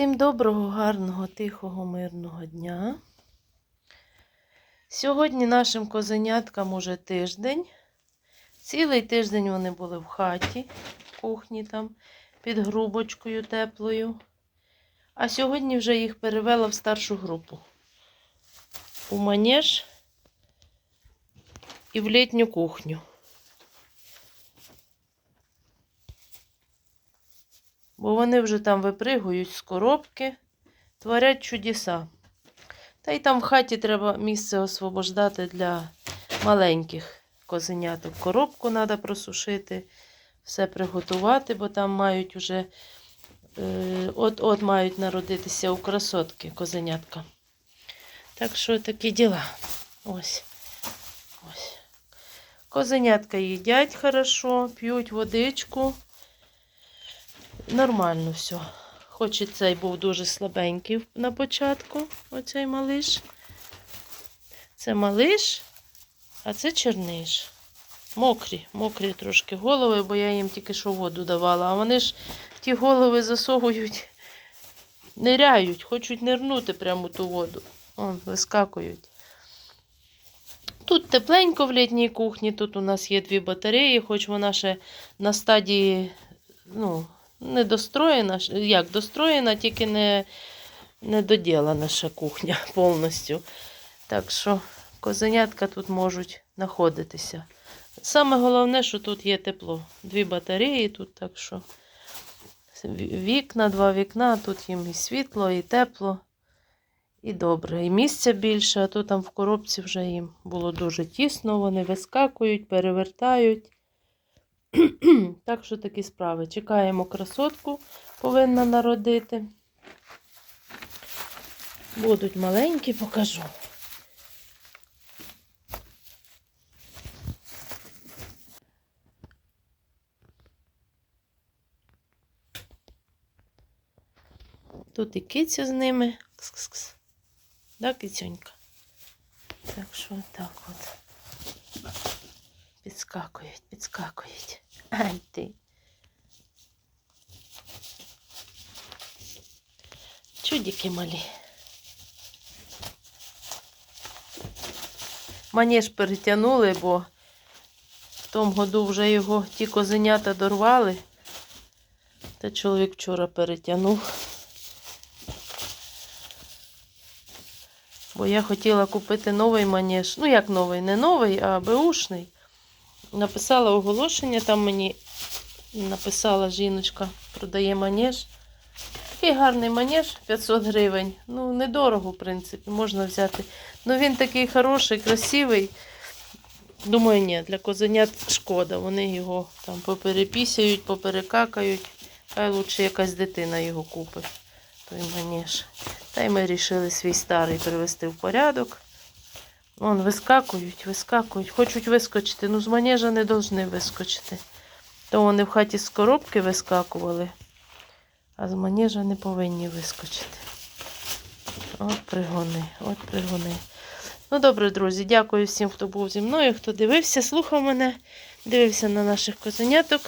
Всім доброго, гарного, тихого, мирного дня. Сьогодні нашим козеняткам уже тиждень. Цілий тиждень вони були в хаті, в кухні там, під грубочкою теплою. А сьогодні вже їх перевела в старшу групу. У манеж і в літню кухню. Бо вони вже там випригують з коробки, творять чудеса. Та й там в хаті треба місце освобождати для маленьких козеняток. Коробку треба просушити, все приготувати, бо там мають вже е, от-от мають народитися у красотки козенятка. Так що такі діла. Ось. Ось. Козенятка їдять хорошо, п'ють водичку. Нормально все. Хоч і цей був дуже слабенький на початку, оцей малиш. Це малиш, а це черниш. Мокрі, мокрі трошки голови, бо я їм тільки що воду давала. А вони ж ті голови засовують, ниряють, хочуть нирнути прямо ту воду. Вон, вискакують. Тут тепленько в літній кухні, тут у нас є дві батареї, хоч вона ще на стадії, ну, не достроєна, як достроєна, тільки не, не доділана ще кухня повністю. Так що козенятка тут можуть знаходитися. Саме головне, що тут є тепло. Дві батареї тут, так що вікна, два вікна, тут їм і світло, і тепло, і добре. І місця більше, а то там в коробці вже їм було дуже тісно, вони вискакують, перевертають. Так що такі справи. Чекаємо красотку, повинна народити. Будуть маленькі, покажу. Тут і киця з ними. Кс-кс-кс. Да, кицюнька? Так що так от. Підскакують, підскакують. Ай ти. Чудики малі. Манеж перетягнули, бо в тому году вже його ті козенята дорвали. Та чоловік вчора перетягнув. Бо я хотіла купити новий манеж. Ну, як новий, не новий, а беушний. Написала оголошення, там мені написала жіночка, продає манеж. Такий гарний манеж 500 гривень. Ну, недорого, в принципі, можна взяти. Ну, він такий хороший, красивий. Думаю, ні, для козенят шкода. Вони його там поперепісяють, поперекакають. Хай лучше якась дитина його купить. Той манеж. Та й ми вирішили свій старий привести в порядок. Вон, вискакують, вискакують, хочуть вискочити. Ну, з манежа не повинні вискочити. То вони в хаті з коробки вискакували, а з манежа не повинні вискочити. От пригони, от пригони. Ну, добре, друзі, дякую всім, хто був зі мною, хто дивився, слухав мене, дивився на наших козеняток.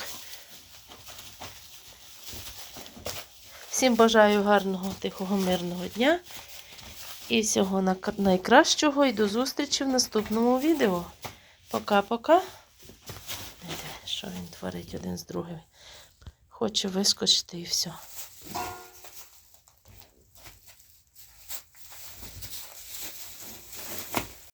Всім бажаю гарного, тихого, мирного дня. І всього найкращого і до зустрічі в наступному відео. Пока-пока. Що він творить один з другим? Хоче вискочити і все.